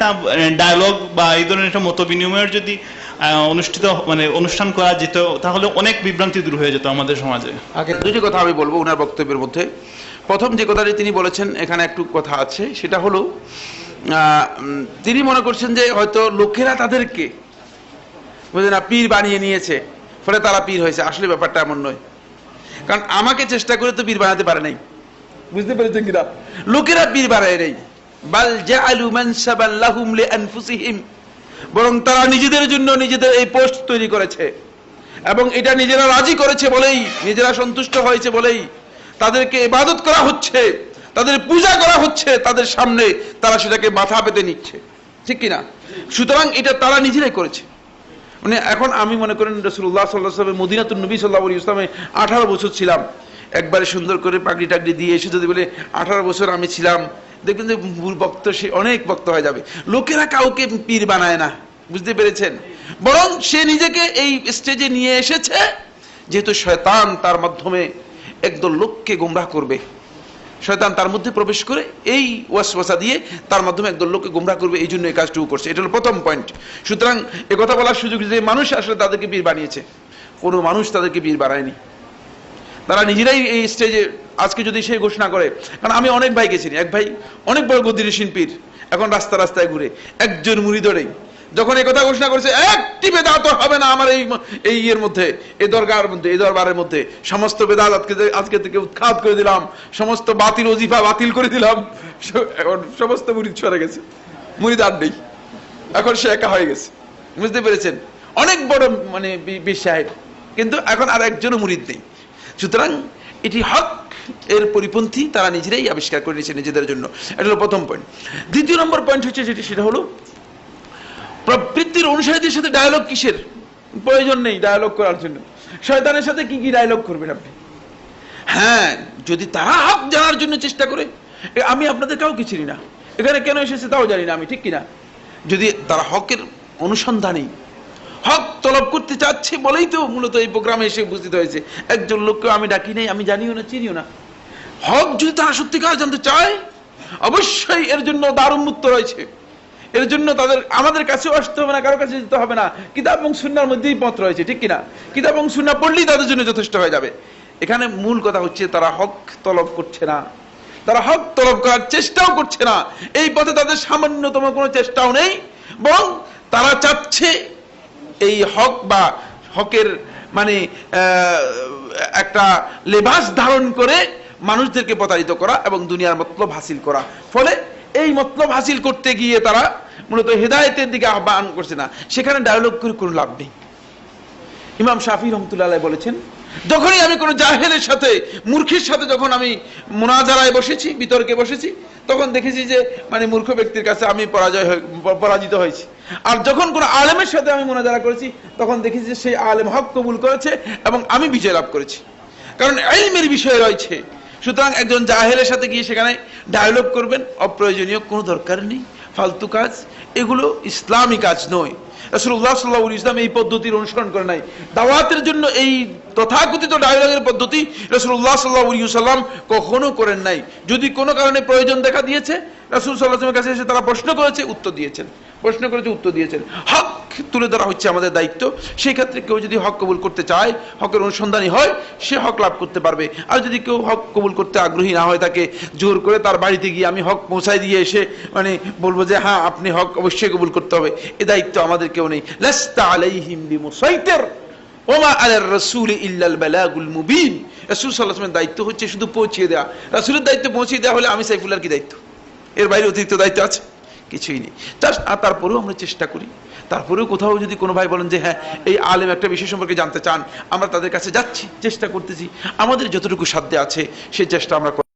একটা ডায়ালগ বা এই ধরনের একটা মত বিনিময়ের যদি অনুষ্ঠিত মানে অনুষ্ঠান করা যেত, তাহলে অনেক বিভ্রান্তি দূর হয়ে যেত আমাদের সমাজে। আগে দুটি কথা আমি বলব ওনার বক্তব্যের মধ্যে। প্রথম যে কথাটি তিনি বলেছেন, এখানে একটু কথা আছে, সেটা হলো তিনি মনে করছেন যে হয়তো লোকেরা তাদেরকে, বুঝলেন না, পীর বানিয়ে নিয়েছে, ফলে তারা পীর হয়েছে। আসলে ব্যাপারটা এমন নয়। কারণ আমাকে চেষ্টা করে তো পীর বানাতে পারে নাই। বুঝতে পেরেছেন কিনা? লোকেরা পীর বানায় নেই। বরং তারা নিজেদের জন্য নিজেদের এই পোস্ট তৈরি করেছে। এবং এটা নিজেরা রাজি করেছে বলেই, নিজেরা সন্তুষ্ট হয়েছে বলেই তাদেরকে ইবাদত করা হচ্ছে, তাদের পূজা করা হচ্ছে, তাদের সামনে তারা সেটাকে মাথা পেতে নিচ্ছে। ঠিক কিনা? সুতরাং এটা তারা নিজেরাই করেছে। মানে এখন আমি মনে করেন রসুল্লাহ সাল্লাহ সাল্লামের মদিনাতুল নবী সাল্লাহ ইসলামে আঠারো বছর ছিলাম। একবারে সুন্দর করে পাগড়ি টাগড়ি দিয়ে এসে যদি বলে, আঠারো বছর আমি ছিলাম। দেখবেন যে বক্ত সে অনেক বক্ত হয়ে যাবে। লোকেরা কাউকে পীর বানায় না, বুঝতে পেরেছেন? বরং সে নিজেকে এই স্টেজে নিয়ে এসেছে, যেহেতু শয়তান তার মাধ্যমে একদল লোককে গোমরাহ করবে। শয়তান তার মধ্যে প্রবেশ করে এই ওয়াসওয়াসা দিয়ে তার মাধ্যমে একদল লোককে গুমরা করবে, এই জন্য এই কাজটুকু করছে। এটা হলো প্রথম পয়েন্ট সুতরাং কথা বলার সুযোগ যে মানুষ আসলে তাদেরকে বীর বানিয়েছে। কোনো মানুষ তাদেরকে বীর বানায়নি। তারা নিজেরাই এই স্টেজে আজকে যদি সে ঘোষণা করে, কারণ আমি অনেক ভাই গেছি, এক ভাই অনেক বড় গদির শিল্পীর এখন রাস্তা রাস্তায় ঘুরে, একজন মুড়ি ধরেই যখন এই কথা ঘোষণা করেছে, একটি বেদাত হবে না আমার এই এই ইয়ের মধ্যে, এই দরগার মধ্যে, এই দরবারের মধ্যে। সমস্ত বেদাত আজকে আজকে থেকে উৎখাত করে দিলাম, সমস্ত বাতিল অজিফা বাতিল করে দিলাম। এখন সমস্ত মুড়ি সরে গেছে। মুড়িদ আর নেই। এখন সে একা হয়ে গেছে। বুঝতে পেরেছেন? অনেক বড় মানে বি- সাহেব। কিন্তু এখন আর একজনও মুরিদ নেই। সুতরাং এটি হক, এর পরিপন্থী তারা নিজেরাই আবিষ্কার করে নিয়েছে নিজেদের জন্য। এটা হলো প্রথম পয়েন্ট দ্বিতীয় নম্বর পয়েন্ট হচ্ছে যেটি, সেটা হলো প্রবৃত্তির অনুসারীদের সাথে ডায়ালগ কিসের? প্রয়োজন নেই ডায়ালগ করার জন্য। শয়তানের সাথে কি কি ডায়ালগ করবেন আপনি? হ্যাঁ যদি তারা হক জানার জন্য চেষ্টা করে আমি আপনাদের কাউকে চিনি না। এখানে কেন এসেছে তাও জানি না আমি, ঠিক কিনা? যদি তারা হকের অনুসন্ধানী হক তলব করতে চাচ্ছে বলেই তো মূলত এই প্রোগ্রামে এসে উপস্থিত হয়েছে। একজন লোককে আমি ডাকি নাই, আমি জানিও না, চিনিও না। হক যদি তারা সত্যিকার জানতে চায়, অবশ্যই এর জন্য দ্বার উন্মুক্ত রয়েছে। এর জন্য তাদের, আমাদের কাছেও আসতে হবে না, কারও কাছে যেতে হবে না। কিতাব এবং সুন্নার মধ্যেই পথ রয়েছে, ঠিক কিনা? কিতাব এবং সুন্না পড়লেই তাদের জন্য যথেষ্ট হয়ে যাবে। এখানে মূল কথা হচ্ছে, তারা হক তলব করছে না। তারা হক তলব করার চেষ্টাও করছে না। এই পথে তাদের সামান্যতম কোনো চেষ্টাও নেই, বরং তারা চাচ্ছে এই হক বা হকের মানে একটা লেবাস ধারণ করে মানুষদেরকে প্রতারিত করা এবং দুনিয়ার মতলব হাসিল করা। ফলে এই মতলব হাসিল করতে গিয়ে তারা মূলত হেদায়তের দিকে আহ্বান করছে না। সেখানে ডায়ালগ করে কোনো লাভ নেই। ইমাম শাফি রহমতুল্লাহ বলেছেন যখনই আমি কোনো জাহেলের সাথে, মূর্খের সাথে যখন আমি মোনাজারায় বসেছি, বিতর্কে বসেছি, তখন দেখেছি যে মানে মূর্খ ব্যক্তির কাছে আমি পরাজয় পরাজিত হয়েছি। আর যখন কোনো আলেমের সাথে আমি মোনাজারা করেছি, তখন দেখেছি যে সেই আলেম হক কবুল করেছে এবং আমি বিজয় লাভ করেছি। কারণ এলমের বিষয় রয়েছে। সুতরাং একজন জাহেলের সাথে গিয়ে সেখানে ডায়ালগ করবেন, অপ্রয়োজনীয় কোনো দরকার নেই, ফালতু কাজ, এগুলো ইসলামী কাজ নয়। রসুল্লাহ সাল্লাহ ইসলাম এই পদ্ধতির অনুসরণ করে নাই। দাওয়াতের জন্য এই তথাকথিত ডায়ালগের পদ্ধতি রসুল্লাহ সাল্লাহ সাল্লাম কখনো করেন নাই। যদি কোনো কারণে প্রয়োজন দেখা দিয়েছে, রসুল সাল্লাহামের কাছে এসে তারা প্রশ্ন করেছে, উত্তর দিয়েছেন। প্রশ্ন করেছে, উত্তর দিয়েছেন। হক তুলে ধরা হচ্ছে আমাদের দায়িত্ব। সেই ক্ষেত্রে কেউ যদি হক কবুল করতে চায়, হকের অনুসন্ধানী হয়, সে হক লাভ করতে পারবে। আর যদি কেউ হক কবুল করতে আগ্রহী না হয় তাকে জোর করে তার বাড়িতে গিয়ে আমি হক পৌঁছায় দিয়ে এসে মানে বলব যে হ্যাঁ আপনি হক অবশ্যই কবুল করতে হবে। এ দায়িত্ব আমাদের কেউ নেই। লাস্তা আলাইহিম ওমা আলার রাসূল ইল্লাল বালাগুল মুবিন। রাসূল সাল্লাল্লাহু দায়িত্ব হচ্ছে শুধু দেওয়া। রাসূলের দায়িত্ব দেওয়া হলে আমি সাইফুল্লাহর কি দায়িত্ব? এর বাইরে অতিরিক্ত দায়িত্ব আছে? কিছুই নেই। তারপরেও আমরা চেষ্টা করি। তারপরেও কোথাও যদি কোনো ভাই বলেন যে হ্যাঁ এই আলেম একটা বিষয় সম্পর্কে জানতে চান, আমরা তাদের কাছে যাচ্ছি, চেষ্টা করতেছি। আমাদের যতটুকু সাধ্যে আছে সেই চেষ্টা আমরা।